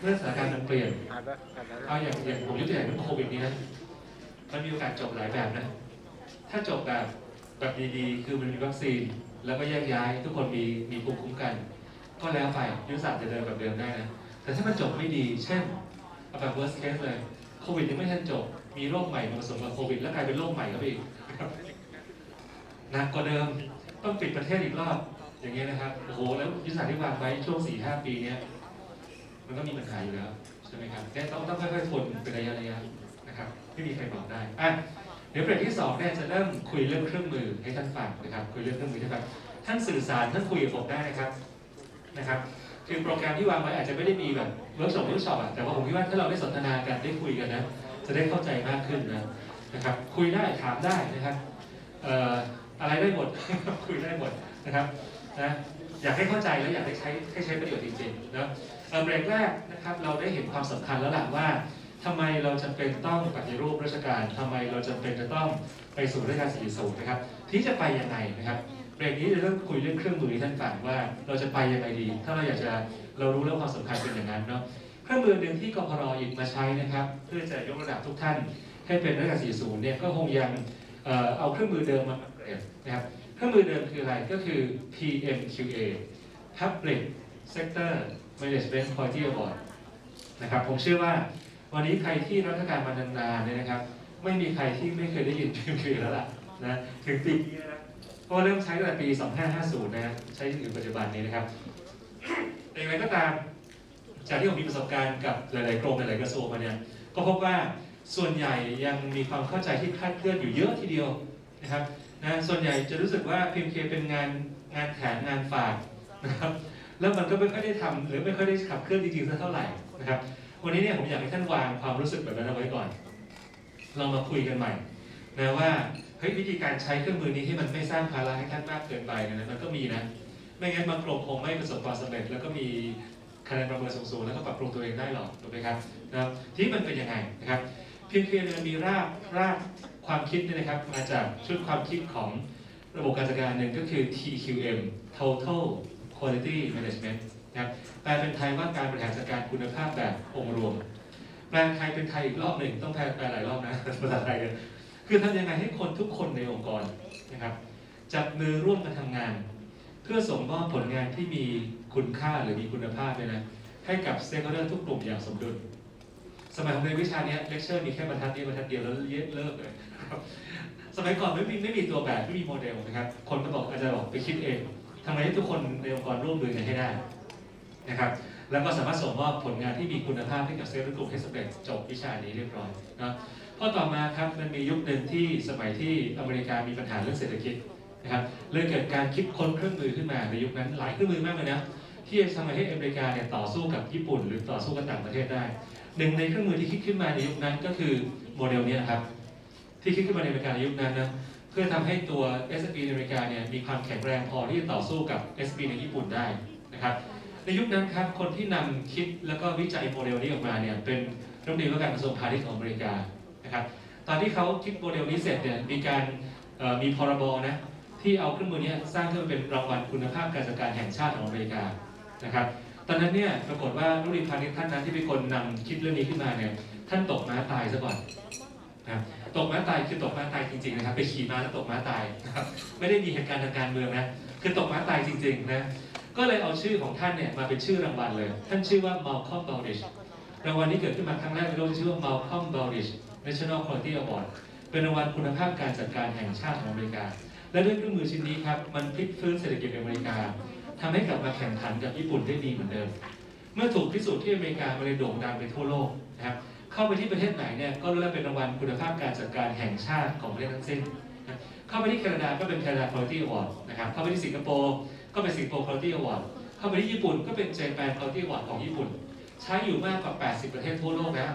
เมื่อสถานการณ์มันเปลี่ยนอ่านได้อ่านได้เอาอย่างอย่างผมยกตัวอย่างเรื่องโควิดนี้นะมันมีโอกาสจบหลายแบบนะ ถ้าจบแบบแบบดีๆ คือมันมีวัคซีน แล้วก็แยกย้าย ทุกคนมีมีภูมิคุ้มกัน ก็แล้วไปยุทธศาสตร์จะเดินแบบเดิมได้นะ แต่ถ้ามันจบไม่ดี เช่นเอาแบบ worst case เลย โควิดยังไม่ทันจบ มีโรคใหม่มาผสมกับโควิด แล้วกลายเป็นโรคใหม่เข้าไปอีกนะครับหนักกว่าเดิม ต้องปิดประเทศอีกรอบ อย่างเงี้ยนะครับ โอ้โห แล้วยุทธศาสตร์ที่วางไว้ช่วง4-5ปีเนี้ย มันก็มีปัญหาอยู่แล้วใช่ไหมครับแต่ต้องต้องค่อยๆทนเป็นระยะระยะนะครับไม่มีใครบอกได้อะเดี๋ยวเบรกที่สองเนี่ยจะเริ่มคุยเรื่องเครื่องมือให้ท่านฟังนะครับคุยเรื่องเครื่องมือให้ท่านฟังท่านสื่อสารท่านคุยกับผมได้นะครับนะครับคือโปรแกรมที่วางไว้อาจจะไม่ได้มีแบบเวิร์กช็อปเวิร์กช็อปอะแต่ว่าผมคิดว่าถ้าเราได้สนทนากันได้คุยกันนะจะได้เข้าใจมากขึ้นนะนะครับคุยได้ถามได้นะครับเอ่ออะไรได้หมดคุยได้หมดนะครับนะ อยากให้เข้าใจและอยากให้ใช้ให้ใช้ประโยชน์จริงๆนะเอ่อเบรกแรกนะครับเราได้เห็นความสำคัญแล้วล่ะว่าทำไมเราจำเป็นต้องปฏิรูปราชการทำไมเราจำเป็นจะต้องไปสู่ราชการสี่สูนนะครับ ที่จะไปยังไงนะครับเบรกนี้จะเริ่มคุยเรื่องเครื่องมือท่านฟังว่าเราจะไปยังไงดี ถ้าเราอยากจะเรารู้เรื่องความสำคัญเป็นอย่างนั้นเนาะเครื่องมือหนึ่งที่กพรหยิบมาใช้นะครับ เพื่อจะยกระดับทุกท่านให้เป็นราชการ40เนี่ยก็คงยังเอ่อเอาเครื่องมือเดิมมาเปลี่ยนนะครับ เครื่องมือเดิมคืออะไรก็คือ PMQA Public Sector Management Quality Award นะครับผมเชื่อว่าวันนี้ใครที่รับราชการมานานๆเนี่ยนะครับ ไม่มีใครที่ไม่เคยได้ยิน PMQA แล้วล่ะนะถึงปีนี้นะเพราะเริ่มใช้ตั้งแต่ปี 2550 นะฮะใช้ถึงปัจจุบันนี้นะครับแต่อย่างไรก็ตามจากที่ผมมีประสบการณ์กับหลาย ๆ กรมหลาย ๆ กระทรวงมาเนี่ยก็พบว่าส่วนใหญ่ยังมีความเข้าใจที่คลาดเคลื่อนอยู่เยอะทีเดียว นะครับนะส่วนใหญ่จะรู้สึกว่า PMK เป็นงานงานแถมงานฝากนะครับแล้วมันก็ไม่ค่อยได้ทำหรือไม่ค่อยได้ขับเคลื่อนจริงๆสักเท่าไหร่นะครับวันนี้เนี่ยผมอยากให้ท่านวางความรู้สึกแบบนั้นเอาไว้ก่อนเรามาคุยกันใหม่นะว่าเฮ้ยวิธีการใช้เครื่องมือนี้ให้มันไม่สร้างภาระให้ท่านมากเกินไปเนยนะมันก็มีนะไม่งั้นบางกรมคงไม่ประสบความสำเร็จ แล้วก็มีคะแนนประเมินสูงๆแล้วก็ปรับปรุงตัวเองได้หรอกถูกไหมครับนะครับที่มันเป็นยังไงนะครับเพียงเพียงมันมีรากราก ความคิดเนี่ยนะครับมาจากชุดความคิดของระบบการจัดการหนึ่งก็คือ TQM Total Quality Management นะครับแปลเป็นไทยว่าการบริหารจัดการคุณภาพแบบองค์รวม แปลไทยเป็นไทยอีกรอบหนึ่งต้องแปลแปลหลายรอบนะภาษาไทยกันคือทำยังไงให้คนทุกคนในองค์กรนะครับจับมือร่วมกันทำงาน เพื่อส่งมอบผลงานที่มีคุณค่าหรือมีคุณภาพเนี่ยนะให้กับเต็กเดอร์ทุกกลุ่มอย่างสมดุล สมัยผมเรียนวิชานี้เลคเชอร์มีแค่บรรทัดเดียวบรรทัดเดียวแล้วเลิกเลิกเลยครับสมัยก่อนไม่มีไม่มีตัวแบบไม่มีโมเดลนะครับ คนก็บอกอาจารย์บอกไปคิดเองทำไงให้ทุกคนในองค์กรร่วมมือกันให้ได้นะครับแล้วก็สามารถส่งมอบผลงานที่มีคุณภาพให้กับสเต็กกลุ่มให้สำเร็จจบวิชานี้เรียบร้อยนะพอต่อมาครับมันมียุคหนึ่งที่สมัยที่อเมริกามีปัญหาเรื่องเศรษฐกิจนะครับเลยเกิดการคิดค้นเครื่องมือขึ้นมาในยุคนั้นหลายเครื่องมือมากเลยนะที่จะทำให้อเมริกาเนี่ยต่อสู้กับญี่ปุ่น หรือต่อสู้กับต่างประเทศได้ หนึ่งในเครื่องมือที่คิดขึ้นมาในยุคนั้นก็คือโมเดลนี้ครับ ที่คิดขึ้นมาในอเมริกาในยุคนั้นนะเพื่อทำให้ตัว S&P ในอเมริกาเนี่ยมีความแข็งแรงพอที่จะต่อสู้กับ S&P ในญี่ปุ่นได้นะครับในยุคนั้นครับคนที่นำคิดแล้วก็วิจัยโมเดลนี้ออกมาเนี่ยเป็นรัฐมนตรีว่าการกระทรวงพาณิชย์ของอเมริกานะครับตอนที่เขาคิดโมเดลนี้เสร็จเนี่ยมีการมีพรบนะที่เอาเครื่องมือนี้สร้างขึ้นมาเป็นรางวัลคุณภาพการจัดการแห่งชาติของอเมริกานะครับ ตอนนั้นเนี่ยปรากฏว่านุริพานิชท่านนั้นที่เป็นคนนำคิดเรื่องนี้ขึ้นมาเนี่ยท่านตกม้าตายซะก่อนนะครับตกม้าตายคือตกม้าตายจริงๆนะครับ ไปขี่ม้าแล้วตกม้าตายนะครับไม่ได้มีเหตุการณ์ทางการเมืองนะคือตกม้าตายจริงๆนะก็เลยเอาชื่อของท่านเนี่ยมาเป็นชื่อรางวัลเลย ท่านชื่อว่า Malcolm Baldrige รางวัลนี้เกิดขึ้นมาครั้งแรกในโลกชื่อว่า Malcolm Baldrige National Quality Award เป็นรางวัลคุณภาพการจัดการแห่งชาติของอเมริกา และด้วยเครื่องมือชิ้นนี้ครับมันพลิกฟื้นเศรษฐกิจอเมริกา ทำให้กลับมาแข่งขันกับญี่ปุ่นได้ดีเหมือนเดิม เมื่อถูกพิสูจน์ที่อเมริกามันเลยโด่งดังไปทั่วโลกนะครับเข้าไปที่ประเทศไหนเนี่ยก็รู้เป็นรางวัลคุณภาพการจัดการแห่งชาติของประเทศทั้งสิ้นเข้าไปที่แคนาดาก็เป็นแคนาดา Quality Award นะครับเข้าไปที่สิงคโปร์ก็เป็นสิงคโปร์ Quality Award เข้าไปที่ญี่ปุ่นก็เป็น Japan Quality Award ของญี่ปุ่น ใช้อยู่มากกว่า 80 ประเทศทั่วโลกแล้ว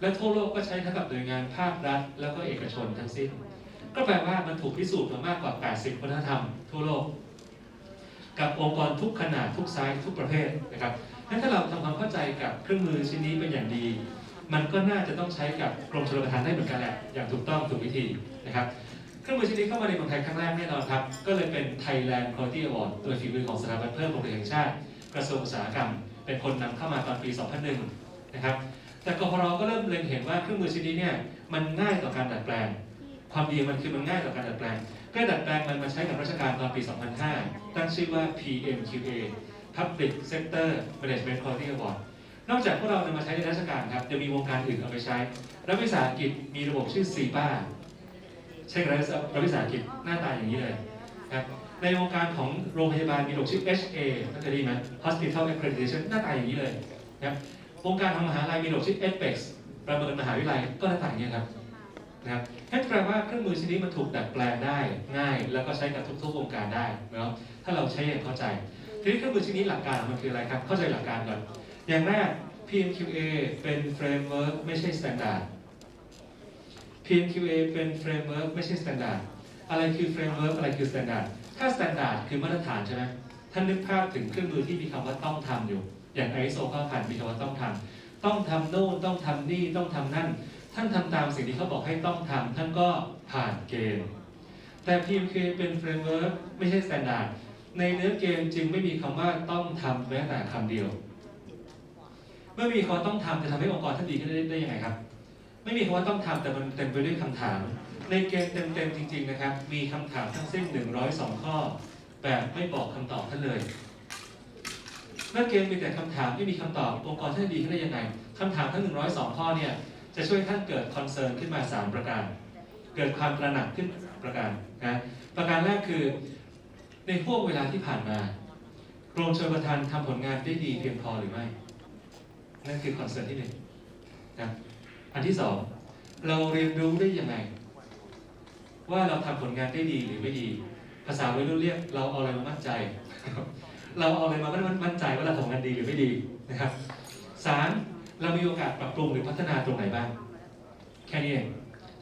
และทั่วโลกก็ใช้ทั้งกับหน่วยงานภาครัฐ แล้วก็เอกชนทั้งสิ้น ก็แปลว่ามันถูกพิสูจน์มามากกว่า 80 วัฒนธรรมทั่วโลก กับองค์กรทุกขนาดทุกไซส์ทุกประเภทนะครับงั้นถ้าเราทำความเข้าใจกับเครื่องมือชิ้นนี้เป็นอย่างดี มันก็น่าจะต้องใช้กับกรมชลประทานได้เหมือนกันแหละอย่างถูกต้องถูกวิธีนะครับเครื่องมือชิ้นนี้เข้ามาในเมืองไทยครั้งแรกแน่นอนครับ ก็เลยเป็น Thailand Quality Award โดยฝีมือของสถาบันเพิ่มโรงเรียนแห่งชาติ กระทรวงอุตสาหกรรม เป็นคนนำเข้ามาตอนปี 2001 นะครับ แต่กพรก็เริ่มเล็งเห็นว่าเครื่องมือชิ้นนี้เนี่ยมันง่ายต่อการดัดแปลง ความดีมันคือมันง่ายต่อการดัดแปลง ก็ดัดแปลงมันมาใช้กับราชการตอนปี 2005 ตั้งชื่อว่า PMQA Public Sector Management Quality Award นอกจากพวกเรานำมาใช้ในราชการครับจะมีวงการอื่นเอาไปใช้ รัฐวิสาหกิจมีระบบชื่อ CPA ใช่ครับรัฐวิสาหกิจหน้าตาอย่างนี้เลยครับในวงการของโรงพยาบาลมีระบบชื่อ HA น่าจะดีไหม Hospital Accreditation หน้าตาอย่างนี้เลยนะครับวงการทางมหาลัยมีระบบชื่อ EPEX ประเมินมหาวิทยาลัยก็หน้าตาอย่างนี้ครับ นะครับนั่นแปลว่าเครื่องมือชนิดมันถูกดัดแปลงได้ง่าย แล้วก็ใช้กับทุกๆวงการได้เนาะถ้าเราใช้อย่างเข้าใจ ทีนี้เครื่องมือชนิดหลักการมันคืออะไรครับ เข้าใจหลักการก่อน อย่างแรก PMQA เป็นเฟรมเวิร์กไม่ใช่สแตนดาร์ด PMQA เป็นเฟรมเวิร์กไม่ใช่สแตนดาร์ดอะไรคือเฟรมเวิร์กอะไรคือสแตนดาร์ดถ้าสแตนดาร์ดคือมาตรฐานใช่ไหมท่านนึกภาพถึงเครื่องมือที่มีคำว่าต้องทำอยู่ อย่าง ISO 9000มีคำว่าต้องทำต้องทำโน่นต้องทำนี่ต้องทำนั่น ท่านทำตามสิ่งที่เขาบอกให้ต้องทำท่านก็ผ่านเกณฑ์ แต่ PMQA เป็นเฟรมเวิร์กไม่ใช่สแตนดาร์ดในเนื้อเกมจึงไม่มีคำว่าต้องทำแม้แต่คำเดียว เมื่อมีคำว่าต้องทำจะทำให้องค์กรท่านดีขึ้นได้ยังไงครับ ไม่มีคำว่าต้องทำแต่มันเต็มไปด้วยคำถาม ในเกมเต็มๆจริง ๆนะครับ มีคำถามทั้งสิ้น 102 ข้อ แบบไม่บอกคำตอบท่านเลยเมื่อเกมมีแต่คำถามไม่มีคำตอบองค์กรท่านจะดีขึ้นได้ยังไงคำถามทั้ง 102 ข้อเนี่ย จะช่วยท่านเกิดคอนเซิร์นขึ้นมา 3 ประการ เกิดความตระหนักขึ้นประการนะประการแรกคือในห่วงเวลาที่ผ่านมากรมชลประทานทำผลงานได้ดีเพียงพอหรือไม่ นั่นคือคอนเซิร์นที่หนึ่งนะอันที่สองเราเรียนรู้ได้ยังไง ว่าเราทำผลงานได้ดีหรือไม่ดี ภาษาวัยรุ่นเรียกเราเอาอะไรมามั่นใจ เราเอาอะไรมามั่นใจว่าเราทำงานดีหรือไม่ดีนะครับสาม เรามีโอกาสปรับปรุงหรือพัฒนาตรงไหนบ้าง แค่นี้เอง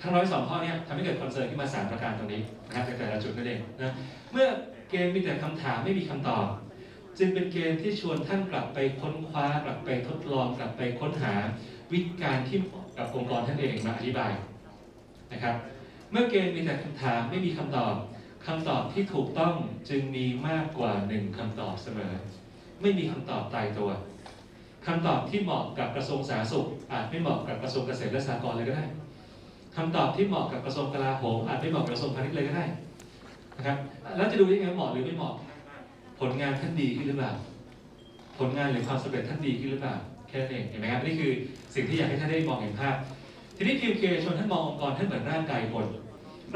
ทั้งร้อยสองข้อเนี้ทำให้เกิดคอนเซิร์นขึ้นมาสามประการตรงนี้นะครับในแต่ละจุดนั่นเองนะเมื่อเกมมีแต่คำถามไม่มีคำตอบ จึงเป็นเกมที่ชวนท่านกลับไปค้นคว้ากลับไปทดลองกลับไปค้นหาวิธีการที่กับองค์กรท่านเองมาอธิบายนะครับ เมื่อเกมมีแต่คำถามไม่มีคำตอบคำตอบที่ถูกต้องจึงมีมากกว่าหนึ่งคำตอบเสมอ ไม่มีคำตอบตายตัว คำตอบที่เหมาะกับกระทรวงสาธารณสุข อาจไม่เหมาะกับกระทรวงเกษตรและสหกรณ์เลยก็ได้คำตอบที่เหมาะกับกระทรวงกลาโหมอาจไม่เหมาะกับกระทรวงพาณิชย์เลยก็ได้นะครับแล้วจะดูได้ไงเหมาะหรือไม่เหมาะ ผลงานท่านดีขึ้นหรือเปล่าผลงานหรือความสำเร็จท่านดีขึ้นหรือเปล่าแค่นั้นเองเห็นไหมครับนี่คือสิ่งที่อยากให้ท่านได้มองเห็นภาพ ทีนี้ PMK ชนท่านมององค์กรท่านเหมือนร่างกายคน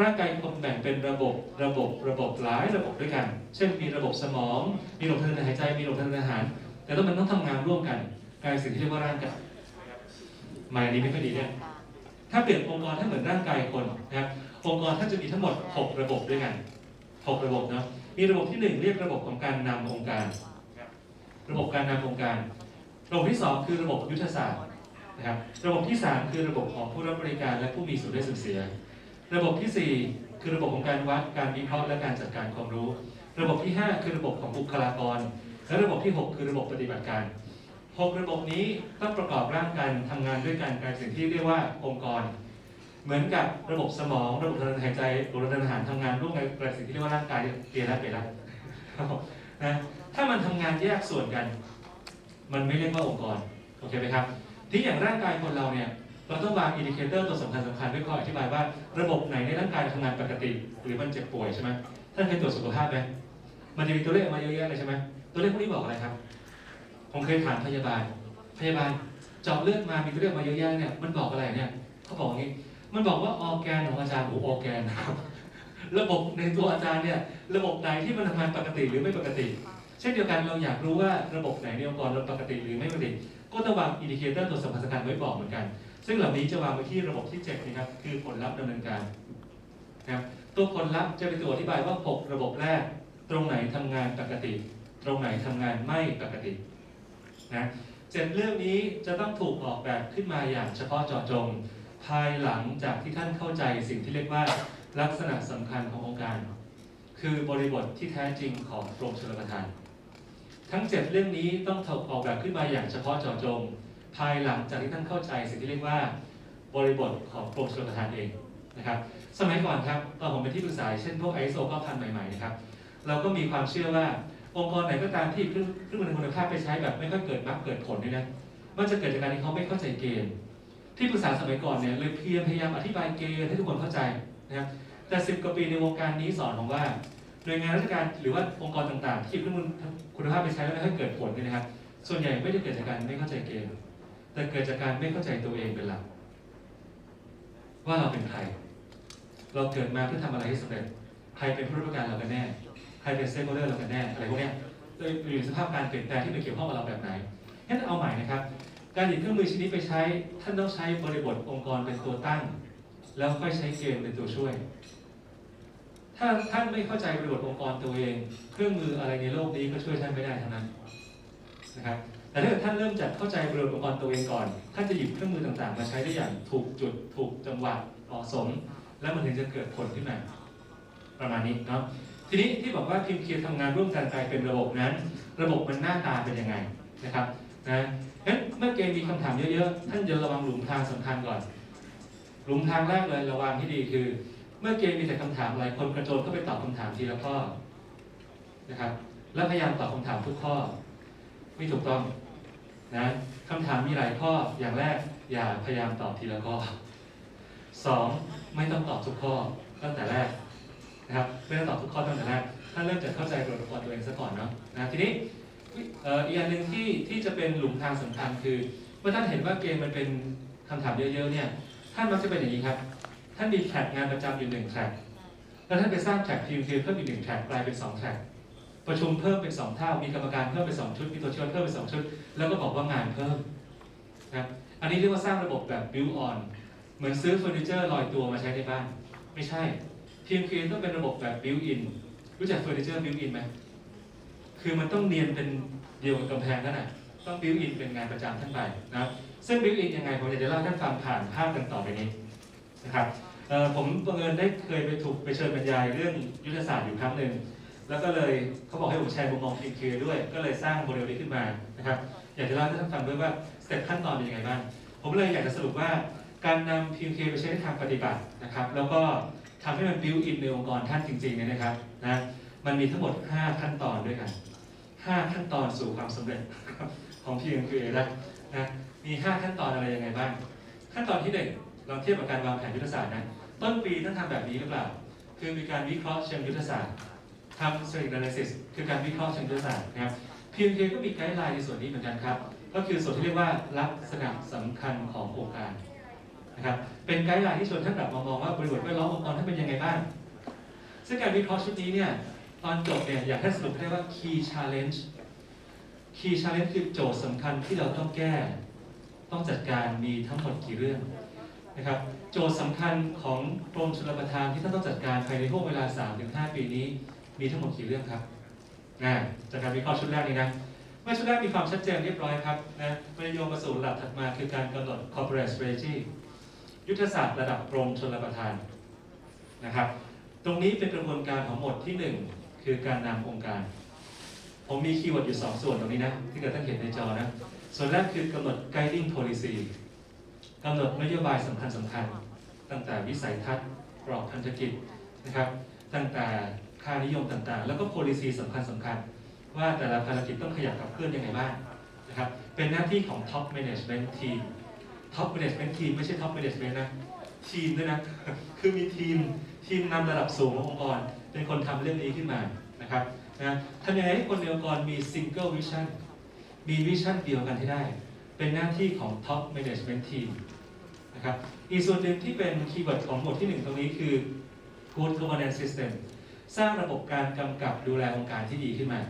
ร่างกายคนแบ่งเป็นระบบระบบระบบหลายระบบด้วยกัน เช่นมีระบบสมอง มีระบบทางเดินหายใจมีระบบทางเดินอาหาร แต่ต้องมันต้องทำงานร่วมกันกลายสิ่งที่เรียกว่าร่างกายหมายนี้ไม่ค่อยดีเนี่ยถ้าเปลี่ยนองค์กรท่าเหมือนร่างกายคนนะครับองค์กรท่าจะมีทั้งหมด 6 ระบบด้วยกัน 6 ระบบเนาะมีระบบที่ 1 เรียกระบบของการนำองค์การ ระบบการนำองค์การ ระบบที่ 2 คือระบบยุทธศาสตร์นะครับระบบที่ 3 คือระบบของผู้รับบริการและผู้มีส่วนได้ส่วนเสีย ระบบทีสี่4 คือระบบของการวัดการวิเคราะห์และการจัดการความรู้ ระบบที่ 5 คือระบบของบุคลากร และระบบที่ 6 คือระบบปฏิบัติการ 6 ระบบนี้ต้องประกอบร่างกันทำงานด้วยกันกลายเป็นสิ่งที่เรียกว่าองค์กร เหมือนกับระบบสมอง ระบบทางเดินหายใจระบบทางเดินอาหารทำงานร่วมกันกลายเป็นสิ่งที่เรียกว่าร่างกายเปลี่ยนแล้วเปลี่ยนแล้วครับผมนะถ้ามันทำงานแยกส่วนกัน มันไม่เรียกว่าองค์กรโอเคไหมครับที่อย่างร่างกายคนเราเนี่ยเราต้องวางอินดิเคเตอร์ตัวสำคัญสำคัญด้วยข้ออธิบายว่าระบบไหนในร่างกายทำงานปกติ หรือมันเจ็บป่วยใช่ไหมท่านเคยตรวจสุขภาพไหมมันจะมีตัวเลขออกมาเยอะแยะเลยใช่ไหม ตัวเลขพวกนี้บอกอะไรครับ ผมเคยถามพยาบาล พยาบาลเจาะเลือดมามีตัวเลขออกมาเยอะแยะเนี่ยมันบอกอะไรเนี่ยเขาบอกงี้ มันบอกว่าออแกนของอาจารย์หูออแกนนะครับ ระบบในตัวอาจารย์เนี่ย ระบบไหนที่มันทำงานปกติหรือไม่ปกติ เช่นเดียวกันเราอยากรู้ว่าระบบไหนในองค์กรเราปกติหรือไม่ปกติ ก็ต้องวางอินดิเคเตอร์ตัวสำคัญสำคัญไว้บอกเหมือนกัน ซึ่งเหล่านี้จะวางไว้ที่ระบบที่7นะครับ คือผลลัพธ์ดำเนินการนะครับตัวผลลัพธ์จะเป็นตัวอธิบายว่า 6 ระบบแรก ตรงไหนทำงานปกติ ตรงไหนทำงานไม่ปกตินะเจ็ดเรื่องนี้จะต้องถูกออกแบบขึ้นมาอย่างเฉพาะเจาะจง ภายหลังจากที่ท่านเข้าใจสิ่งที่เรียกว่าลักษณะสำคัญขององค์การ คือบริบทที่แท้จริงของกรมชลประทาน ทั้ง 7 เรื่องนี้ต้องถูกออกแบบขึ้นมาอย่างเฉพาะเจาะจง ภายหลังจากที่ท่านเข้าใจสิ่งที่เรียกว่า บริบทของกรมชลประทานเองนะครับ สมัยก่อนครับตอนผมเป็นที่ปรึกษาเช่นพวก ISO 9000ใหม่ๆนะครับเราก็มีความเชื่อว่า องค์กรไหนก็ตามที่เครื่องเครื่องมือคุณภาพไปใช้แบบไม่ค่อยเกิดมรรคเกิดผลเนี่ยนะมันจะเกิดจากการที่เขาไม่เข้าใจเกณฑ์ ที่ปรึกษาสมัยก่อนเนี่ยเลยเพียรพยายามอธิบายเกณฑ์ให้ทุกคนเข้าใจนะครับแต่สิบกว่าปีในวงการนี้สอนผมว่าหน่วยงานราชการหรือว่าองค์กรต่างๆ ที่เครื่องมือคุณภาพไปใช้แล้วไม่ค่อยเกิดผลเนี่ยนะครับ ส่วนใหญ่ไม่ได้เกิดจากการไม่เข้าใจเกณฑ์แต่เกิดจากการไม่เข้าใจตัวเองเป็นหลักว่าเราเป็นใคร เราเกิดมาเพื่อทำอะไรให้สำเร็จ ใครเป็นผู้รับประกันเรากันแน่ ใครเป็นเซฟโฮเดอร์เรากันแน่อะไรพวกนี้ยโดยอยู่ในสภาพการเปลี่ยนแปลงที่มันเกี่ยวข้องกับเราแบบไหนงั้นเอาใหม่นะครับ การหยิบเครื่องมือชิ้นนี้ไปใช้ ท่านต้องใช้บริบทองค์กรเป็นตัวตั้ง แล้วค่อยใช้เกณฑ์เป็นตัวช่วย ถ้าท่านไม่เข้าใจบริบทองค์กรตัวเอง เครื่องมืออะไรในโลกนี้ก็ช่วยท่านไม่ได้ทั้งนั้นนะครับแต่ถ้าเกิดท่านเริ่มจากเข้าใจบริบทองค์กรตัวเองก่อน ท่านจะหยิบเครื่องมือต่างๆ มาใช้ได้อย่างถูกจุดถูกจังหวะเหมาะสม แล้วมันถึงจะเกิดผลขึ้นมาประมาณนี้เนาะ ทีนี้ที่บอกว่าพิมพ์เคียร์ทำงานร่วมกันกลายเป็นระบบนั้น ระบบมันหน้าตาเป็นยังไงนะครับนะงั้นเมื่อเกมมีคำถามเยอะๆท่านจะระวังหลุมทางสำคัญก่อน หลุมทางแรกเลยระวังที่ดีคือ เมื่อเกมมีแต่คำถามอะไรคนกระโจนเข้าไปตอบคำถามทีละข้อนะครับ แล้วพยายามตอบคำถามทุกข้อ ไม่ถูกต้องนะคำถามมีหลายข้ออย่างแรกอย่าพยายามตอบทีละข้อสองไม่ต้องตอบทุกข้อตั้งแต่แรก นะครับไม่ต้อตอบทุกข้อตั้งแต่แรกท่าเริ่มจากเข้าใจบทบาทตัวเองซะก่อนเนาะนะทีนี้อ่ออีกอันหนึ่งที่ที่จะเป็นหลุมทางสำคัญคือเมื่อท่านเห็นว่าเกมมันเป็นคำถามเยอะๆเนี่ยท่านมักจะเป็นอย่างนี้ครับ ท่านมีแทร็กงานประจำอยู่หนึ่งแทร็กแล้วท่านไปสร้างแทร็กทีมคือเพิ่มอีกหนึ่งแทร็กกลายเป็นสองแทร็กประชุมเพิ่มเป็นสองเท่า มีกรรมการเพิ่มเป็นสองชุด มีตัวช่วยเพิ่มเป็นสองชุด แล้วก็บอกว่างานเพิ่มนะครับอันนี้เรียกว่าสร้างระบบแบบ build on เหมือนซื้อเฟอร์นิเจอร์ลอยตัวมาใช้ในบ้าน ไม่ใช่ ทีมครีต้องเป็นระบบแบบ build in รู้จักเฟอร์นิเจอร์ build in ไหมคือมันต้องเนียนเป็นเดียวกับกำแพงนั่นแหะต้องบิวอินเป็นงานประจำท่านไปนะครับซึ่งบิวอินยังไงผมอยากจะเล่าให้ท่านฟังผ่านภาพกันต่อไปนี้นะครับผมบังเอิญได้เคยไปถูกไปเชิญบรรยายเรื่องยุทธศาสตร์อยู่ครั้งหนึ่งแล้วก็เลยเขาบอกให้ผมแชร์มุมมองทีมเคด้วย ก็เลยสร้างโมเดลนี้ขึ้นมานะครับอยากจะเล่าให้ท่านฟังด้วยว่าสเต็ปขั้นตอนเป็นยังไงบ้างผมเลยอยากจะสรุปว่าการนำ PMK ไปใช้ในทางปฏิบัตินะครับ แล้วก็ ทำให้มันบิวอินในองค์กรท่านจริงๆเนี่ยนะครับนะมันมีทั้งหมด 5 ขั้นตอนด้วยกัน 5 ขั้นตอนสู่ความสำเร็จของ PMQA นะนะมี 5 ขั้นตอนอะไรยังไงบ้าง ขั้นตอนที่หนึ่งเราเทียบกับการวางแผนยุทธศาสตร์นะต้นปีท่านทำแบบนี้หรือเปล่า คือมีการวิเคราะห์เชิงยุทธศาสตร์ทำ strategic analysis คือการวิเคราะห์เชิงยุทธศาสตร์นะครับ PMK ก็มีไกด์ไลน์ในส่วนนี้เหมือนกันครับ ก็คือส่วนที่เรียกว่าลักษณะสำคัญของโครงการ เป็นไกด์ไลน์ที่ชวนท่านกลับมามองว่าบริบทแวดล้อมองค์กรท่านเป็นยังไงบ้าง ซึ่งการวิเคราะห์ชุดนี้เนี่ยตอนจบเนี่ยอยากให้สรุปได้ว่า key challenge key challenge คือโจทย์สำคัญที่เราต้องแก้ ต้องจัดการมีทั้งหมดกี่เรื่องนะครับโจทย์สำคัญของกรมชลประทานที่ท่านต้องจัดการภายในห่วงเวลา 3-5 ปีนี้ มีทั้งหมดกี่เรื่องครับนะจากการวิเคราะห์ชุดแรกนี้นะเมื่อชุดแรกมีความชัดเจนเรียบร้อยครับนะมันโยงมาสู่ระดับถัดมาคือการกำหนด corporate strategy ยุทธศาสตร์ระดับกรมชลประทานนะครับ ตรงนี้เป็นกระบวนการของหมวดที่หนึ่งคือการนำองค์การ ผมมีคีย์เวิร์ดอยู่ 2 ส่วนตรงนี้นะที่เกิดท่านเห็นในจอนะ ส่วนแรกคือกำหนด guiding policy กำหนดนโยบายสำคัญสำคัญตั้งแต่วิสัยทัศน์กรอบพันธกิจนะครับ ตั้งแต่ค่านิยมต่างๆ แล้วก็ policy สำคัญสำคัญว่าแต่ละภารกิจต้องขยับขับเคลื่อนยังไงบ้างนะครับ เป็นหน้าที่ของ top management team top management team ไม่ใช่ top management นะ ทีมด้วยนะ คือมีทีมทีมนำระดับสูงขององค์กร เป็นคนทำเรื่องนี้ขึ้นมานะครับนะทำยังไงให้คนในองค์กรมี single vision มีวิชั่นเดียวกันให้ได้ เป็นหน้าที่ของ top management team นะครับอีกส่วนหนึ่งที่เป็นคีย์เวิร์ดของหมวดที่หนึ่งตรงนี้คือ good governance system สร้างระบบการกำกับดูแลองค์การที่ดีขึ้นมา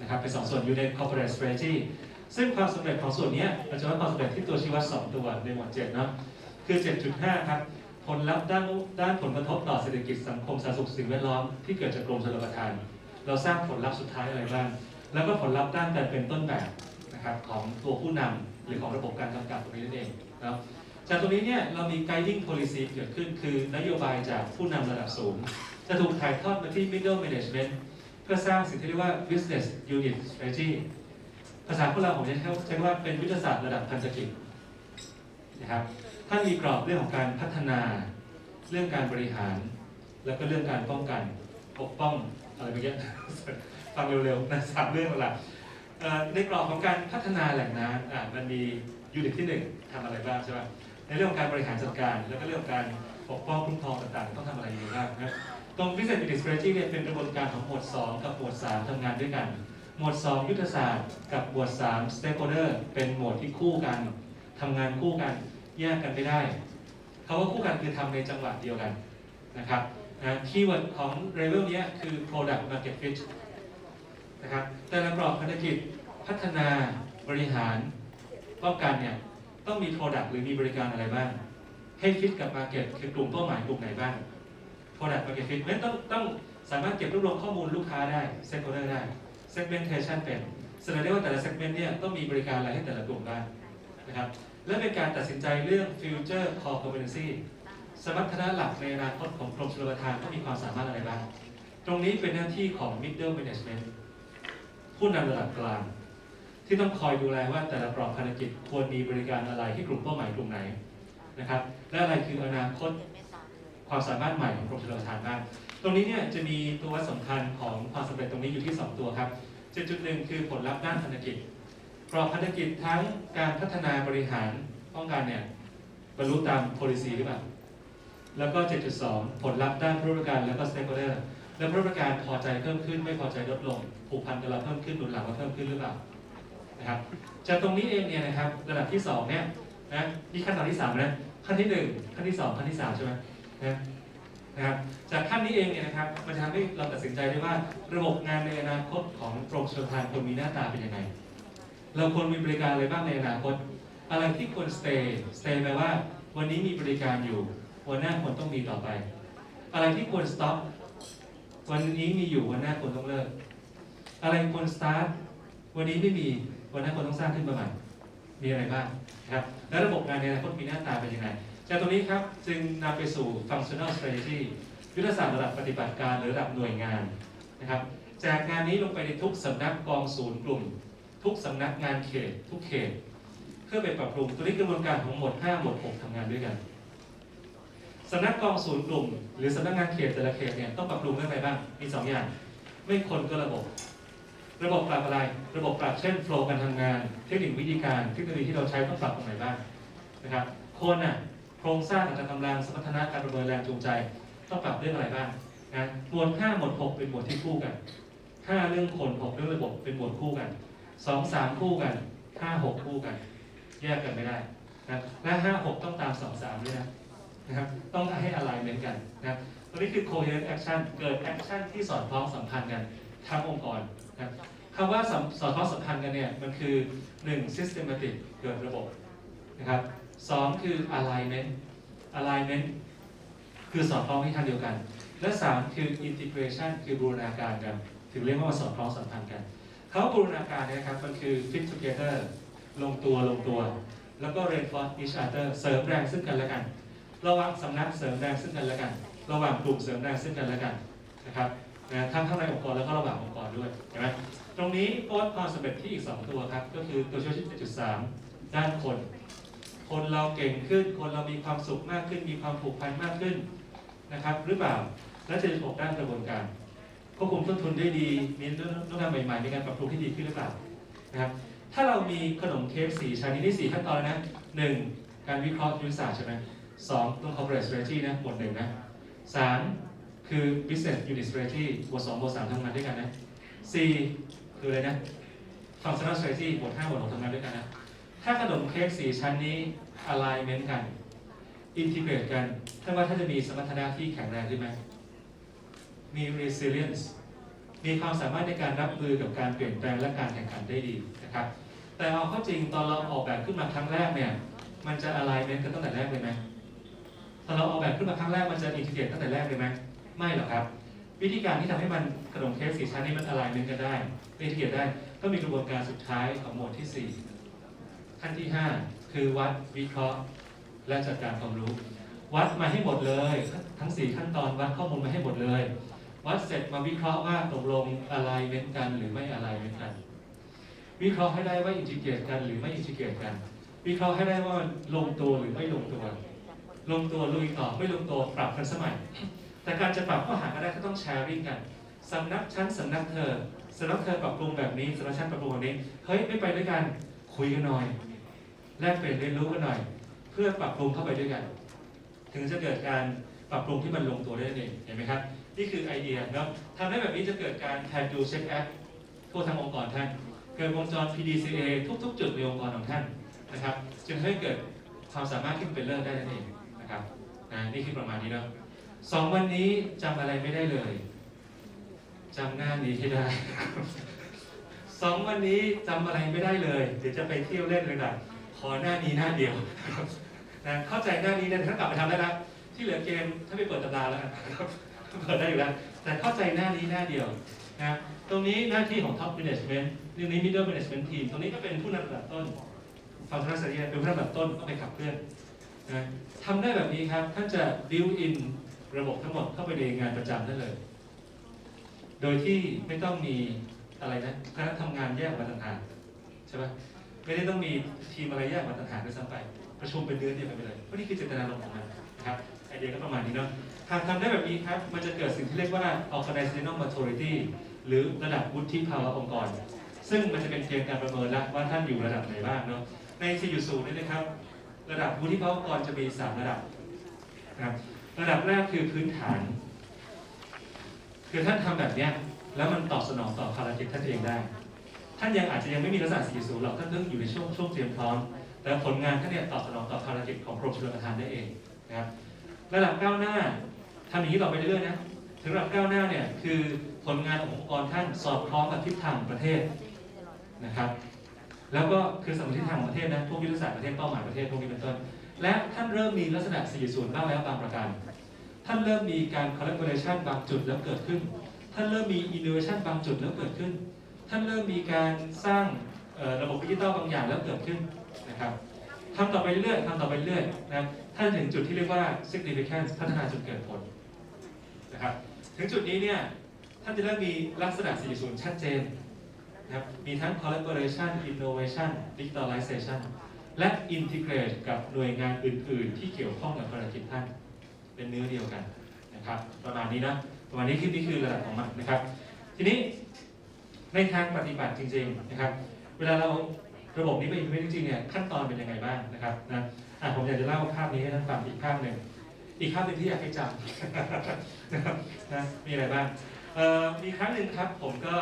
นะครับเป็นสองส่วนอยู่ใน corporate strategy ซึ่งความสำเร็จของส่วนนี้เราจะว่าความสำเร็จที่ตัวชี้วัดสองตัวในหมวดเจ็ดเนาะคือ 7.5 ครับ ผลลัพธ์ด้านด้านผลกระทบต่อเศรษฐกิจสังคมสาธารณสุขสิ่งแวดล้อมที่เกิดจากกรมชลประทาน เราสร้างผลลัพธ์สุดท้ายอะไรบ้าง แล้วก็ผลลัพธ์ด้านการเป็นต้นแบบนะครับของตัวผู้นำหรือของระบบการกำกับตรงนี้นั่นเองนะครับจากตรงนี้เนี่ยเรามี guiding policy เกิดขึ้น คือนโยบายจากผู้นำระดับสูง จะถูกถ่ายทอดมาที่ middle management เพื่อสร้างสิ่งที่เรียกว่า business unit strategy ภาษาพวกเราผมจะใช้ว่าเป็นยุทธศาสตร์ระดับพันธกิจนะครับท่านมีกรอบเรื่องของการพัฒนา เรื่องการบริหาร แล้วก็เรื่องการป้องกันปกป้องอะไรเมื่อกี้ฟังเร็วๆนะสามเรื่องหลักในกรอบของการพัฒนาแหล่งน้ำมันมียูนิตที่หนึ่งทำอะไรบ้างใช่ไหมในเรื่องของการบริหารจัดการ แล้วก็เรื่องของการปกป้องคุ้มครองต่างๆ ต้องทำอะไรอยู่บ้างนะครับตรง Business Unit Strategy เนี่ยเป็นกระบวนการของหมวด 2 กับหมวด 3ทำงานด้วยกัน หมวด 2 ยุทธศาสตร์ กับหมวด 3 Stakeholder เป็นหมวดที่คู่กันทำงานคู่กันแยกกันไม่ได้คาว่าคู่กันคือทำในจังหวะเดียวกันนะครับนะคีย์เวิร์ดของเรเวลนี้คือ product market fit นะครับแต่ละกรอบพันธกิจพัฒนาบริหารป้องกันเนี่ยต้องมี product หรือมีบริการอะไรบ้าง ให้ฟิตกับ market คือกลุ่มเป้าหมายกลุ่มไหนบ้าง product market fit ไม่ต้องต้องสามารถเก็บรวบรวมข้อมูลลูกค้าได้ stakeholder ได้ segmentation เป็นแสดงได้ว่าแต่ละ segment เนี่ยต้องมีบริการอะไรให้แต่ละกลุ่มบ้างนะครับและเป็นการตัดสินใจเรื่อง future core competency สมรรถนะหลักในอนาคตของกรมชลประทานต้องมีความสามารถอะไรบ้าง ตรงนี้เป็นหน้าที่ของ middle management ผู้นำระดับกลาง ที่ต้องคอยดูแลว่าแต่ละกรอบภารกิจควรมีบริการอะไรให้กลุ่มเป้าหมายกลุ่มไหนนะครับ และอะไรคืออนาคตความสามารถใหม่ของกรมชลประทานบ้าง ตรงนี้เนี่ยจะมีตัววัดสำคัญของความสำเร็จตรงนี้อยู่ที่ 2 ตัวครับ 7.1 คือผลลัพธ์ด้านพันธกิจกรอบพันธกิจทั้งการพัฒนาบริหารป้องกันเนี่ยบรรลุตาม policy หรือเปล่า แล้วก็ 7.2 ผลลัพธ์ด้านผู้บริการแล้วก็ stakeholder และผู้บริการพอใจเพิ่มขึ้น ไม่พอใจลดลง ผูกพันกับเราเพิ่มขึ้นหนุนหลังเราเพิ่มขึ้นหรือเปล่านะครับจากตรงนี้เองเนี่ยนะครับระดับที่สองเนี่ยนะนี่ขั้นตอนที่สามนะขั้นที่หนึ่งขั้นที่สองขั้นที่สามใช่ไหมนะ นะครับจากขั้นนี้เองเนี่ยนะครับมันจะทำให้เราตัดสินใจได้ว่าระบบงานในอนาคตของกรมชลประทานควรมีหน้าตาเป็นยังไง เราควรมีบริการอะไรบ้างในอนาคต อะไรที่ควร stay stay แปลว่า วันนี้มีบริการอยู่ วันหน้าควรต้องมีต่อไป อะไรที่ควร stop วันนี้มีอยู่วันหน้าควรต้องเลิก อะไรควร start วันนี้ไม่มีวันหน้าควรต้องสร้างขึ้นมาใหม่มีอะไรบ้างครับ และระบบงานในอนาคตมีหน้าตาเป็นยังไง จากตรงนี้ครับจึงนำไปสู่ functional strategy ยุทธศาสตร์ระดับปฏิบัติการหรือระดับหน่วยงานนะครับแจกงานนี้ลงไปในทุกสำนักกองศูนย์กลุ่ม ทุกสำนักงานเขต ทุกเขต เพื่อไปปรับปรุงตัวนี้กระบวนการของหมวด 5 หมวด 6ทำงานด้วยกันสำนักกองศูนย์กลุ่ม หรือสำนักงานเขตแต่ละเขตเนี่ยต้องปรับปรุงเรื่องอะไรบ้างมีสองอย่าง ไม่คนก็ระบบ ระบบปรับอะไร ระบบปรับเช่นโฟล์การทำงาน เทคนิควิธีการเทคโนโลยีที่เราใช้ต้องปรับตรงไหนบ้างนะครับคนน่ะ ครงสร้างการกำลังสมรรถนะการประเมินแรงจูงใจ ต้องปรับเรื่องอะไรบ้างนะหมวด5หมวด6เป็นหมวดที่คู่กัน 5 เรื่องคน 6 เรื่องระบบเป็นหมวดคู่กัน 2 3 คู่กัน 5 6 คู่กัน แยกกันไม่ได้นะและ 5 6 ต้องตาม 2 3ด้วยนะนะครับต้องให้อะไรเหมือนกันนะครับตัวนี้คือ coherent action เกิด action ที่สอดคล้องสัมพันธ์กันทั้งองค์กรนะคำว่าสสอดคล้องสัมพันธ์กันเนี่ยมันคือ 1 systematic เกิดระบบนะครับ สองคือ alignment alignment คือสอดคล้องที่ทางเดียวกัน และสามคือ integration คือบูรณาการกัน ถึงเรียกว่ามาสอดคล้องสัมพันธ์กันเขาบูรณาการนะครับมันคือ fit together ลงตัวลงตัว แล้วก็ reinforce each other เสริมแรงซึ่งกันและกัน ระหว่างสำนักเสริมแรงซึ่งกันและกัน ระหว่างกลุ่มเสริมแรงซึ่งกันและกันนะครับนะทั้งข้างในองค์กรแล้วก็ระหว่างองค์กรด้วยเห็นไหมตรงนี้โค้ดความสำเร็จที่อีก 2 ตัวครับ ก็คือตัวช่วย7.3 ด้านคน คนเราเก่งขึ้น คนเรามีความสุขมากขึ้น มีความผูกพันมากขึ้นนะครับ หรือเปล่าและ76ด้านกระบวนการควบคุมต้นทุนได้ดี มีเรื่องราวใหม่ๆมีการปรับปรุงที่ดีขึ้นหรือเปล่านะครับ ถ้าเรามีขนมเค้กสีชั้นนี้ได้สี่ขั้นตอนนะหนึ่งการวิเคราะห์ยุทธศาสตร์ใช่ไหมสองต้อง corporate strategy นะหมวดหนึ่งนะสามคือ business unit strategy หมวดสองหมวดสามทำงานด้วยกันนะสี่คืออะไรนะ functional strategy หมวดห้าหมวดหกทำงานด้วยกันนะ ถ้าขนมเค้กสีชั้นนี้ alignment กัน integrate กันถ้านว่าถ้าจะมีสมรรถนะที่แข็งแรงขึ้นไหมมี resilience มีความสามารถในการรับมือกับการเปลี่ยนแปลงและการแข่งขันได้ดีนะครับ แต่เอาเข้าจริงตอนเราออกแบบขึ้นมาครั้งแรกเนี่ย มันจะ alignment กันตั้งแต่แรกเลยไหมตอนเราออกแบบขึ้นมาครั้งแรกมันจะ integrate ตั้งแต่แรกเลยไหมไม่หรอกครับ วิธีการที่ทำให้มันขนมเค้กสีชั้นนี้มัน alignment กันได้ integrate ได้ ก็มีกระบวนการสุดท้ายของหมวดที่4 ขั้นที่ 5 คือวัดวิเคราะห์และจัดการความรู้ วัดมาให้หมดเลย ทั้ง 4 ขั้นตอนวัดข้อมูลมาให้หมดเลย วัดเสร็จมาวิเคราะห์ว่าตกลงอะไรเว้นกันหรือไม่อะไรเว้นกัน วิเคราะห์ให้ได้ว่าอินทิเกรตกันหรือไม่อินทิเกรตกัน วิเคราะห์ให้ได้ว่าลงตัวหรือไม่ลงตัว ลงตัวลุยต่อไม่ลงตัวปรับกันสมัย แต่การจะปรับข้อหาก็ได้ก็ต้องแชร์ริ่งกันสำนักชั้นสำนักเธอสำนักเธอปรับปรุงแบบนี้สำนักฉันปรับปรุงแบบนี้ เฮ้ยไม่ไปด้วยกัน คุยกันหน่อย แลกเปลี่ยนเรียนรู้กันหน่อย เพื่อปรับปรุงเข้าไปด้วยกัน ถึงจะเกิดการปรับปรุงที่มันลงตัวได้นั่นเองเห็นไหมครับ นี่คือไอเดียเนาะทำได้แบบนี้จะเกิดการแทนดูเช็คแอปทั่วทั้งองค์กรท่าน เกิดวงจร PDCA ทุก ๆ จุดในองค์กรของท่านนะครับจึงให้เกิดความสามารถที่เป็นเลิศได้นั่นเองนะครับนะนี่คือประมาณนี้เนาะสองวันนี้จำอะไรไม่ได้เลยจำหน้านี้ให้ได้สองวันนี้จำอะไรไม่ได้เลย เดี๋ยวจะไปเที่ยวเล่นเลยนะข อหน้านี้หน้าเดียวนะเข้าใจหน้านี้นะถ้านกลับไปทำได้แล้วที่เหลือเกมถ้าไปเปิดตำราแล้วกันเปิดได้อยู่แล้ว แต่เข้าใจหน้านี้หน้าเดียวนะตรงนี้หน้าที่ของ top management เรื่องนี้ middle management team ตรงนี้ก็เป็นผู้นำระดับต้นฟังทัศนียเป็นผู้นำระดับต้นก็ไปขับเคลื่อนนะทำได้แบบนี้ครับท่านจะ build in ระบบทั้งหมดเข้าไปในงานประจำได้เลย โดยที่ไม่ต้องมีอะไรนะคณะทำงานแยกมาต่างหากใช่ปะ ไม่ได้ต้องมีทีมอะไรแยกออกมาต่างหากด้วยซ้ำไป ประชุมเป็นเดือนเดียวกันไปเลยเพราะนี่คือเจตนารมณ์ของมันนะครับไอเดียก็ประมาณนี้เนาะหากทำได้แบบนี้ครับ มันจะเกิดสิ่งที่เรียกว่า organizational maturity หรือระดับวุฒิภาวะองค์กร ซึ่งมันจะเป็นเกณฑ์การประเมินล้วว่าท่านอยู่ระดับไหนบ้างเนาะในซียูสูนี่นะครับ ระดับวุฒิภาวะองค์กรจะมีสามระดับนะครับระดับแรกคือพื้นฐาน คือท่านทำแบบเนี้ยแล้วมันตอบสนองต่อภารกิจท่านเองได้ ท่านยังอาจจะยังไม่มีลักษณะสี่ศูนย์หรอกท่านเพิ่งอยู่ในช่วงช่วงเตรียมพร้อม แต่ผลงานท่านเนี่ยตอบสนองต่อภารกิจของกรมชลประทานได้เองนะครับระดับก้าวหน้าทำอย่างนี้ต่อไปเรื่อยๆนะถึงระดับก้าวหน้าเนี่ยคือผลงานขององค์กรท่านสอดคล้องกับทิศทางประเทศนะครับ แล้วก็คือสมมติทิศทางประเทศนะพวกยุทธศาสตร์ประเทศเป้าหมายประเทศพวกนี้เป็นต้นและท่านเริ่มมีลักษณะสี่ศูนย์บ้างแล้วบางประการท่านเริ่มมีการ collaboration บางจุดแล้วเกิดขึ้น ท่านเริ่มมี innovation บางจุดแล้วเกิดขึ้น ท่านเริ่มมีการสร้างระบบดิจิตอลบางอย่างแล้วเกิดขึ้นนะครับทำต่อไปเรื่อยทำต่อไปเรื่อยนะท่านถึงจุดที่เรียกว่า significance พัฒนาจนเกิดผลนะครับถึงจุดนี้เนี่ยท่านจะเริ่มมีลักษณะ 40 ชัดเจนนะครับมีทั้ง collaboration innovation digitalization และ integrate กับหน่วยงานอื่น ๆ ที่เกี่ยวข้องกับภารกิจท่านเป็นเนื้อเดียวกันนะครับประมาณนี้นะประมาณนี้คือนี่คือระดับของมันนะครับ ทีนี้ ในทางปฏิบัติจริงๆนะครับ เวลาเราระบบนี้ไป implement จริงๆเนี่ยขั้นตอนเป็นยังไงบ้างนะครับนะอะผมอยากจะเล่าภาพนี้ให้ท่านฟังอีกภาพหนึ่งอีกภาพหนึ่งที่อยากให้จำนะครับนะมีอะไรบ้างมีครั้งหนึ่งครับ ผมก็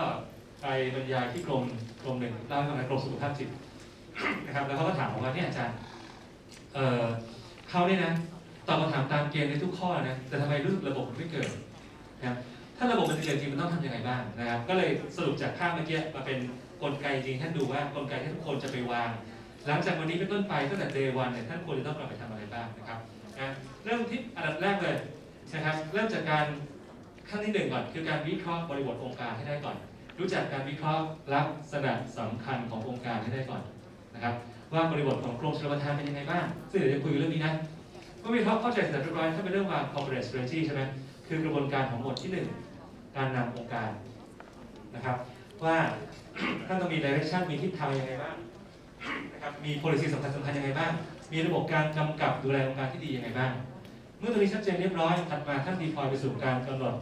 ไปบรรยายที่กรมกรมหนึ่งเล่าให้ฟังในกรมสุขภาพจิตนะครับ แล้วเขาก็ถามผมว่าเนี่ยอาจารย์เขาเนี่ยนะตอบคำถามตามเกณฑ์ในทุกข้อนะแต่ทำไมรู้สึกระบบมันไม่เกิดนะ ถ้าระบบมันจะเกิดจริงมันต้องทำยังไงบ้างนะครับ ก็เลยสรุปจากภาพเมื่อกี้มาเป็นกลไกจริงท่านดูว่ากลไกที่ทุกคนจะไปวาง หลังจากวันนี้เป็นต้นไปตั้งแต่ day one เนี่ยท่านควรจะต้องกลับไปทำอะไรบ้างนะครับนะเริ่มที่อันดับแรกเลยนะครับ เริ่มจากการขั้นที่หนึ่งก่อนคือการวิเคราะห์บริบทองค์การให้ได้ก่อน รู้จักการวิเคราะห์ลักษณะสำคัญขององค์การให้ได้ก่อนนะครับว่าบริบทของกรมชลประทานเป็นยังไงบ้างซึ่งเดี๋ยวจะคุยเรื่องนี้นะเมื่อวิเคราะห์เข้าใจเสร็จเรียบร้อยถ้าเป็นเรื่องวาง corporate strategy ใช่ไหมคือกระบวนการของหมวดที่หนึ่ง การนำองค์การนะครับ ว่าท่านต้องมี direction มีทิศทางยังไงบ้างนะครับมี policy สำคัญสำคัญยังไงบ้าง มีระบบการกำกับดูแลองค์การที่ดียังไงบ้าง เมื่อตรงนี้ชัดเจนเรียบร้อยถัดมาท่าน deploy ไปสู่การกำหนด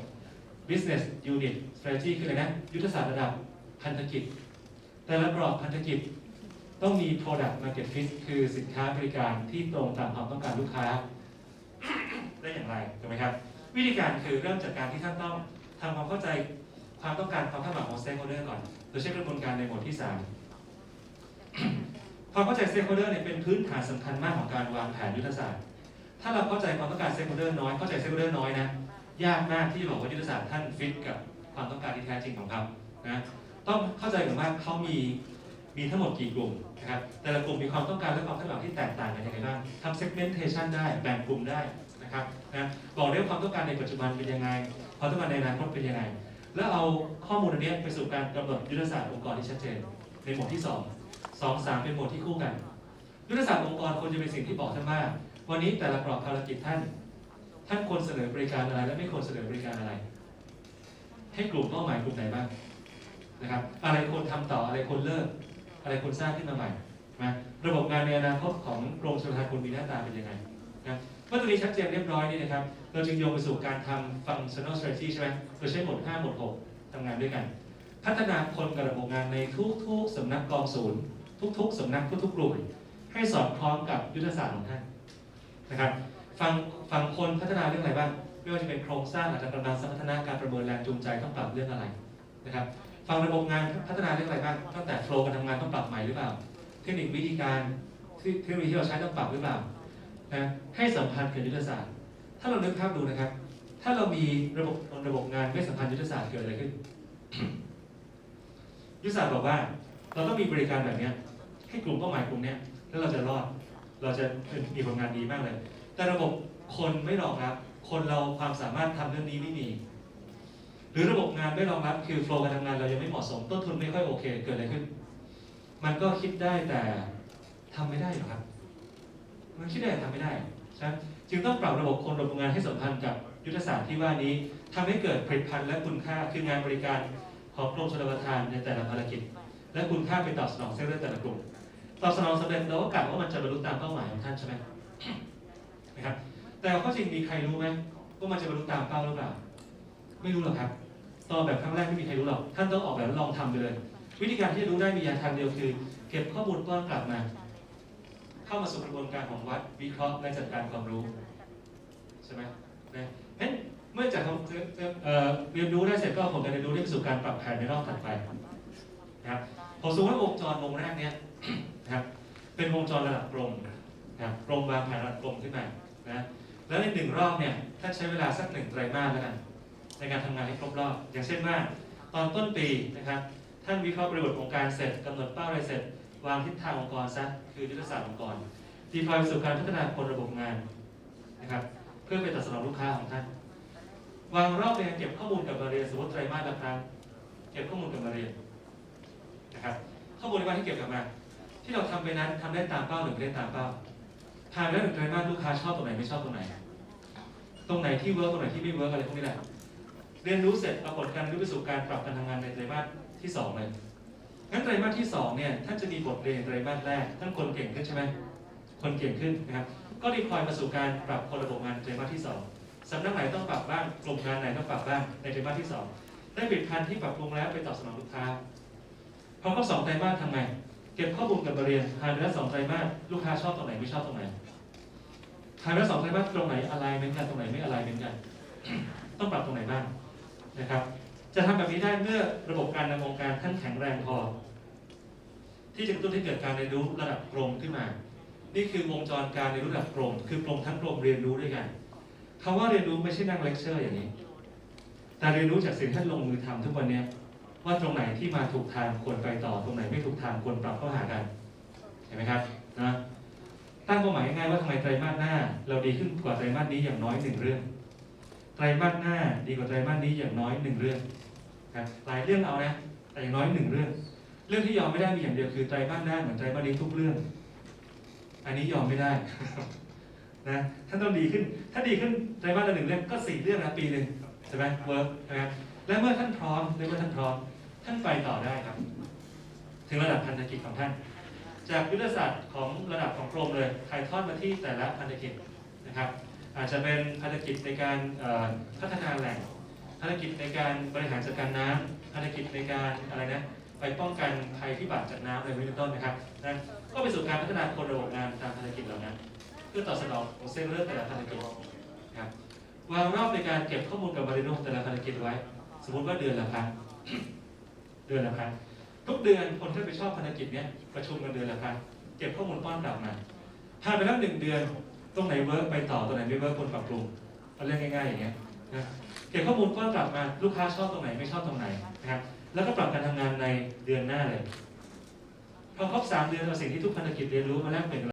business unit strategy คืออะไรนะยุทธศาสตร์ระดับพันธกิจ แต่ละกรอบพันธกิจต้องมี product market fit คือสินค้าบริการที่ตรงตามความต้องการลูกค้า ได้อย่างไรถูกไหมครับ วิธีการคือเริ่มจากการที่ท่านต้อง ทำความเข้าใจความต้องการความคาดหวังของ stakeholder ก่อนโดยใช้กระบวนการในหมวดที่ 3 ความเข้าใจ stakeholder เนี่ยเป็นพื้นฐานสำคัญมากของการวางแผนยุทธศาสตร์ ถ้าเราเข้าใจความต้องการ stakeholder น้อย เข้าใจ stakeholder น้อยนะ ยากมากที่จะบอกว่ายุทธศาสตร์ท่านฟิตกับความต้องการที่แท้จริงของเขานะ ต้องเข้าใจก่อนว่าเขามีมีทั้งหมดกี่กลุ่มนะครับ แต่ละกลุ่มมีความต้องการและความคาดหวังที่แตกต่างกันยังไงบ้างทำ segmentation ได้ แบ่งกลุ่มได้นะครับนะ บอกได้ว่าความต้องการในปัจจุบันเป็นยังไง ความต้องการในอนาคตเป็นยังไง แล้วเอาข้อมูลอันนี้ไปสู่การกำหนดยุทธศาสตร์องค์กรที่ชัดเจน ในหมวดที่ 2 2 3 เป็นหมวดที่คู่กัน ยุทธศาสตร์องค์กรควรจะเป็นสิ่งที่บอกท่านว่า วันนี้แต่ละกรอบภารกิจท่าน ท่านควรเสนอบริการอะไรและไม่ควรเสนอบริการอะไร ให้กลุ่มเป้าหมายกลุ่มไหนบ้างนะครับอะไรควรทำต่ออะไรควรเลิก อะไรควรสร้างขึ้นมาใหม่นะระบบงานในอนาคตของกรมชลประทานควรมีหน้าตาเป็นยังไงนะ เมื่อตรงนี้ชัดเจนเรียบร้อยนี่นะครับ เราจึงโยงไปสู่การทำ functional strategy ใช่ไหมโดยใช้หมวด5หมวด6ทำงานด้วยกัน พัฒนาคนกับระบบงานในทุกๆสำนักกองศูนย์ ทุกๆสำนักทุกๆกลุ่มให้สอดคล้องกับยุทธศาสตร์ของท่านนะครับฟังฟังคนพัฒนาเรื่องอะไรบ้างไม่ว่าจะเป็นโครงสร้างอัตรากำลังสมรรถนะการประเมินแรงจูงใจต้องปรับเรื่องอะไรนะครับฟังระบบงานพัฒนาเรื่องอะไรบ้างตั้งแต่โฟล์การทำงานต้องปรับใหม่หรือเปล่า เทคนิควิธีการที่เทคโนโลยีที่เราใช้ต้องปรับหรือเปล่า นะให้สัมพันธ์กับยุทธศาสตร์ ถ้าเรานึกภาพดูนะครับ ถ้าเรามีระบบระบบงานไม่สัมพันธ์ยุทธศาสตร์เกิดอะไรขึ้น ยุทธศาสตร์บอกว่า เราต้องมีบริการแบบนี้ให้กลุ่มเป้าหมายกลุ่มนี้แล้วเราจะรอด เราจะมีผลงานดีมากเลย แต่ระบบคนไม่รองรับ คนเราความสามารถทำเรื่องนี้ไม่มี หรือระบบงานไม่รองรับ คือโฟล์การทำงานเรายังไม่เหมาะสม ต้นทุนไม่ค่อยโอเค เกิดอะไรขึ้น มันก็คิดได้แต่ทำไม่ได้หรอกครับ มันคิดได้ทำไม่ได้ใช่ไหมจึงต้องปรับระบบคนระบบงานให้สัมพันธ์กับยุทธศาสตร์ที่ว่านี้ทำให้เกิดผลิตภัณฑ์และคุณค่าคืองานบริการของกรมชลประทานในแต่ละภารกิจ และคุณค่าไปตอบสนองเส้นเรื่องแต่ละกลุ่มตอบสนองสำเร็จเราก็กะว่ามันจะบรรลุตามเป้าหมายของท่านใช่ไหมนะครับ แต่ข้อจริงมีใครรู้ไหมว่ามันจะบรรลุตามเป้าหรือเปล่า ไม่รู้หรอกครับตอนแบบครั้งแรกไม่มีใครรู้หรอกท่านต้องออกแบบลองทำไปเลย วิธีการที่จะรู้ได้มีอย่างทางเดียวคือ เก็บข้อมูลก้อนกลับมา เข้ามาสู่กระบวนการของวัดวิเคราะห์และจัดการความรู้ใช่ไหมนะเพราะเมื่อจากเรียนรู้ได้เสร็จก็ผมจะเรียนรู้ได้ไปสู่การปรับแผนในรอบถัดไปนะครับผมสมมติว่าวงจรวงแรกเนี้ยนะครับเป็นวงจรระดับกรมนะครับกรมวางแผนระดับกรมขึ้นมานะแล้วในหนึ่งรอบเนี่ยท่าใช้เวลาสักหนึ่งไตรมาสแล้วกันในการทำงานให้ครบรอบ อย่างเช่นว่า ตอนต้นปีนะครับท่านวิเคราะห์บริบทองค์การเสร็จกำหนดเป้าอะไรเสร็จ วางทิศทางองค์กรซะคือยุทธศาสตร์องค์กรดีพลอยไปสู่การพัฒนาคนระบบงานนะครับ เพื่อไปตอบสนองลูกค้าของท่าน วางรอบเรียนเก็บข้อมูลกับมาเรียนสมมติไตรมาสละครั้งเก็บข้อมูลกับมาเรียนนะครับ ข้อมูลในวันที่เก็บกลับมา ที่เราทำไปนั้นทำได้ตามเป้าหรือไม่ได้ตามเป้าผ่านไปแล้วหนึ่งไตรมาสลูกค้าชอบตรงไหนไม่ชอบตรงไหน ตรงไหนที่เวิร์กตรงไหนที่ไม่เวิร์กอะไรพวกนี้แหละเรียนรู้เสร็จเอาผลการเรียนรู้ไปสู่การปรับการทำงานในไตรมาสที่สองเลย งั้นไตรมาสที่สองเนี่ยท่านจะมีบทเรียนไตรมาสแรกท่านคนเก่งขึ้นใช่ไหมคนเก่งขึ้นนะครับ ก็รีพลอยมาสู่การปรับคนระบบงานไตรมาสที่สองสำนักไหนต้องปรับบ้างกลุ่มงานไหนต้องปรับบ้างในไตรมาสที่สองได้ผลิตภัณฑ์ที่ปรับปรุงแล้วไปตอบสนองลูกค้าพอเข้าสองไตรมาสทำไงเก็บข้อมูลกับบทเรียนผ่านไปแล้วสองไตรมาสลูกค้าชอบตรงไหนไม่ชอบตรงไหนผ่านไปแล้วสองไตรมาสตรงไหนอะไรเหมือนกันตรงไหนไม่อะไรเหมือนกัน ต้องปรับตรงไหนบ้างนะครับ จะทำแบบนี้ได้เมื่อระบบการดำเนินการท่านแข็งแรงพอ ที่จะกระตุ้นให้เกิดการเรียนรู้ระดับกรมขึ้นมา นี่คือวงจรการเรียนรู้ระดับกรมคือกรมทั้งกรมเรียนรู้ด้วยกันคำว่าเรียนรู้ไม่ใช่นั่งเลคเชอร์อย่างนี้ แต่เรียนรู้จากสิ่งที่ท่านลงมือทำทุกวันนี้ว่าตรงไหนที่มาถูกทางควรไปต่อตรงไหนไม่ถูกทางควรปรับเข้าหากันเห็นไหมครับนะตั้งเป้าหมายง่ายๆว่าทำไมไตรมาสหน้า เราดีขึ้นกว่าไตรมาสนี้อย่างน้อยหนึ่งเรื่องไตรมาสหน้าดีกว่าไตรมาสนี้อย่างน้อยหนึ่งเรื่อง หลายเรื่องเอานะแต่อย่างน้อยหนึ่งเรื่อง เรื่องที่ยอมไม่ได้มีอย่างเดียวคือไตรมาสหน้าเหมือนไตรมาสนี้ทุกเรื่อง อันนี้ยอมไม่ได้นะท่านต้องดีขึ้น ถ้าดีขึ้นไตรมาสละหนึ่งเรื่องก็สี่เรื่องนะปีหนึ่งใช่ไหมเวิร์กนะครับและเมื่อท่านพร้อมและเมื่อท่านพร้อม ท่านไปต่อได้ครับ ถึงระดับพันธกิจของท่าน จากยุทธศาสตร์ของระดับของกรมเลยถ่ายทอดมาที่แต่ละพันธกิจนะครับ อาจจะเป็นภารกิจในการพัฒนาแหล่ง ภารกิจในการบริหารจัดการน้ำภารกิจในการอะไรนะไปป้องกันภัยพิบัติจากน้ำอะไรเป็นต้นนะครับนะก็ไปสู่การพัฒนาคนระบบงานตามภารกิจเหล่านั้น เพื่อตอบสนองของเส้นเลือดแต่ละภารกิจนะครับวางรอบในการเก็บข้อมูลกับบริโภคแต่ละภารกิจไว้ สมมติว่าเดือนละครั้งเดือนละครั้งทุกเดือนคนที่ไปชอบภารกิจเนี้ยประชุมกันเดือนละครั้งเก็บข้อมูลป้อนกลับมาผ่านไปแล้วหนึ่งเดือนตรงไหนเวิร์กไปต่อตรงไหนไม่เวิร์กคนปรับปรุงเอาเรื่องง่ายๆอย่างเงี้ยนะ เก็บข้อมูลก็กลับมาลูกค้าชอบตรงไหนไม่ชอบตรงไหนนะครับแล้วก็ปรับการทำงานในเดือนหน้าเลยพอครบสามเดือนเอาสิ่งที่ทุกพันธกิจเรียนรู้มาแลกเปลี่ยน